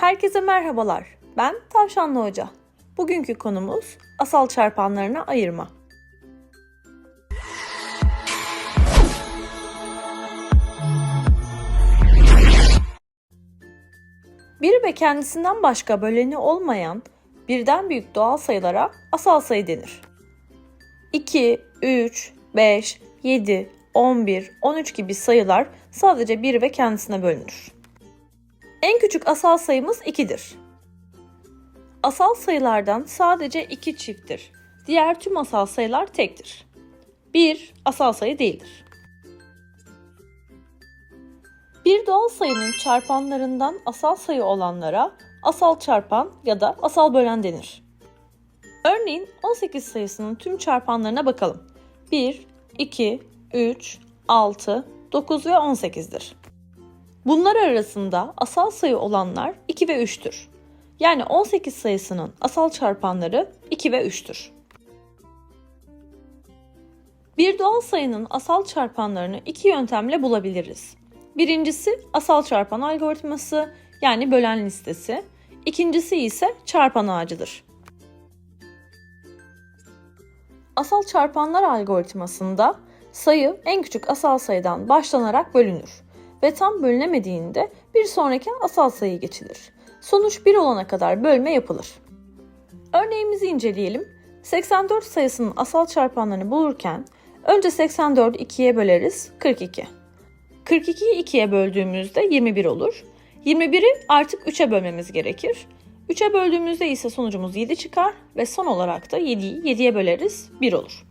Herkese merhabalar. Ben Tavşanlı Hoca. Bugünkü konumuz asal çarpanlarına ayırma. Bir ve kendisinden başka böleni olmayan birden büyük doğal sayılara asal sayı denir. 2, 3, 5, 7, 11, 13 gibi sayılar sadece bir ve kendisine bölünür. En küçük asal sayımız 2'dir. Asal sayılardan sadece 2 çifttir. Diğer tüm asal sayılar tektir. 1 asal sayı değildir. Bir doğal sayının çarpanlarından asal sayı olanlara asal çarpan ya da asal bölen denir. Örneğin 18 sayısının tüm çarpanlarına bakalım. 1, 2, 3, 6, 9 ve 18'dir. Bunlar arasında asal sayı olanlar 2 ve 3'tür. Yani 18 sayısının asal çarpanları 2 ve 3'tür. Bir doğal sayının asal çarpanlarını iki yöntemle bulabiliriz. Birincisi asal çarpan algoritması yani bölen listesi. İkincisi ise çarpan ağacıdır. Asal çarpanlar algoritmasında sayı en küçük asal sayıdan başlanarak bölünür ve tam bölünemediğinde bir sonraki asal sayı geçilir. Sonuç 1 olana kadar bölme yapılır. Örneğimizi inceleyelim. 84 sayısının asal çarpanlarını bulurken önce 84'ü 2'ye böleriz 42. 42'yi 2'ye böldüğümüzde 21 olur. 21'i artık 3'e bölmemiz gerekir. 3'e böldüğümüzde ise sonucumuz 7 çıkar ve son olarak da 7'yi 7'ye böleriz 1 olur.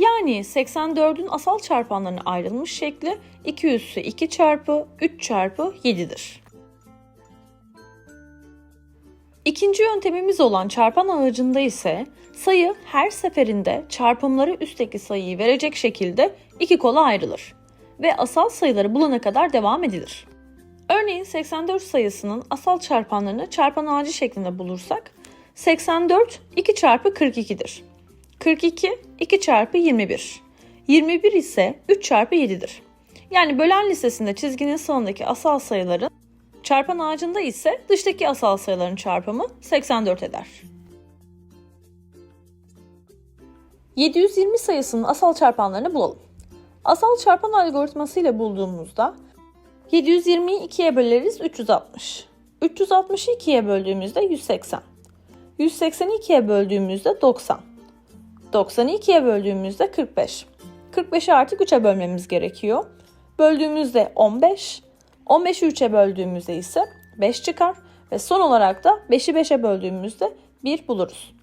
Yani 84'ün asal çarpanlarına ayrılmış şekli 2 üssü 2 çarpı 3 çarpı 7'dir. İkinci yöntemimiz olan çarpan ağacında ise sayı her seferinde çarpımları üstteki sayıyı verecek şekilde iki kola ayrılır ve asal sayıları bulana kadar devam edilir. Örneğin 84 sayısının asal çarpanlarını çarpan ağacı şeklinde bulursak 84 2 çarpı 42'dir. 42 2 çarpı 21. 21 ise 3 çarpı 7'dir. Yani bölen listesinde çizginin sağındaki asal sayıların çarpan ağacında ise dıştaki asal sayıların çarpımı 84 eder. 720 sayısının asal çarpanlarını bulalım. Asal çarpan algoritması ile bulduğumuzda 720'yi 2'ye böleriz 360. 360'ı 2'ye böldüğümüzde 180. 180'i 2'ye böldüğümüzde 90. 90'ı 2'ye böldüğümüzde 45. 45'i artık 3'e bölmemiz gerekiyor. Böldüğümüzde 15. 15'i 3'e böldüğümüzde ise 5 çıkar ve son olarak da 5'i 5'e böldüğümüzde 1 buluruz.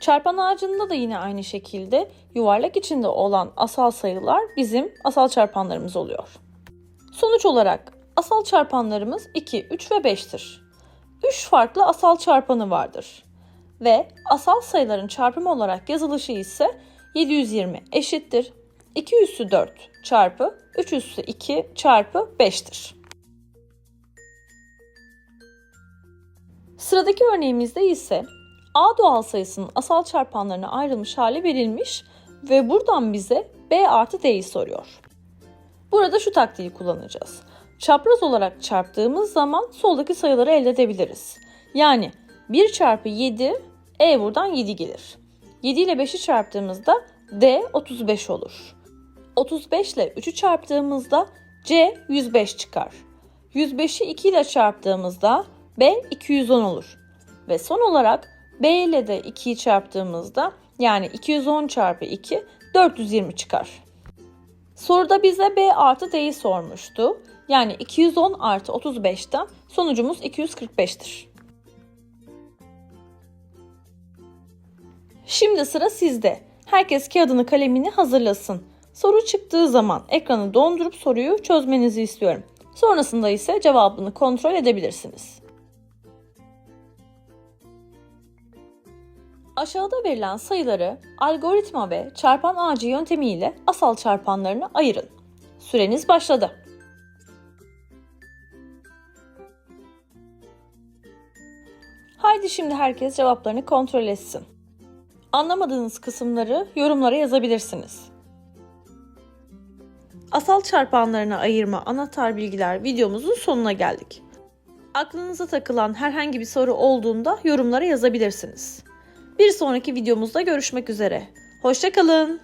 Çarpan ağacında da yine aynı şekilde yuvarlak içinde olan asal sayılar bizim asal çarpanlarımız oluyor. Sonuç olarak asal çarpanlarımız 2, 3 ve 5'tir. 3 farklı asal çarpanı vardır. Ve asal sayıların çarpımı olarak yazılışı ise 720 eşittir 2 üssü 4 çarpı 3 üssü 2 çarpı 5'tir. Sıradaki örneğimizde ise A doğal sayısının asal çarpanlarına ayrılmış hali verilmiş ve buradan bize B artı D'yi soruyor. Burada şu taktiği kullanacağız. Çapraz olarak çarptığımız zaman soldaki sayıları elde edebiliriz. Yani 1 çarpı 7, E buradan 7 gelir. 7 ile 5'i çarptığımızda D 35 olur. 35 ile 3'ü çarptığımızda C 105 çıkar. 105'i 2 ile çarptığımızda B 210 olur. Ve son olarak B ile de 2'yi çarptığımızda yani 210 çarpı 2 420 çıkar. Soruda bize B artı D'yi sormuştu. Yani 210 artı 35'ten sonucumuz 245'tir. Şimdi sıra sizde. Herkes kağıdını kalemini hazırlasın. Soru çıktığı zaman ekranı dondurup soruyu çözmenizi istiyorum. Sonrasında ise cevabını kontrol edebilirsiniz. Aşağıda verilen sayıları algoritma ve çarpan ağacı yöntemiyle asal çarpanlarına ayırın. Süreniz başladı. Haydi şimdi herkes cevaplarını kontrol etsin. Anlamadığınız kısımları yorumlara yazabilirsiniz. Asal çarpanlarına ayırma anahtar bilgiler videomuzun sonuna geldik. Aklınıza takılan herhangi bir soru olduğunda yorumlara yazabilirsiniz. Bir sonraki videomuzda görüşmek üzere. Hoşçakalın.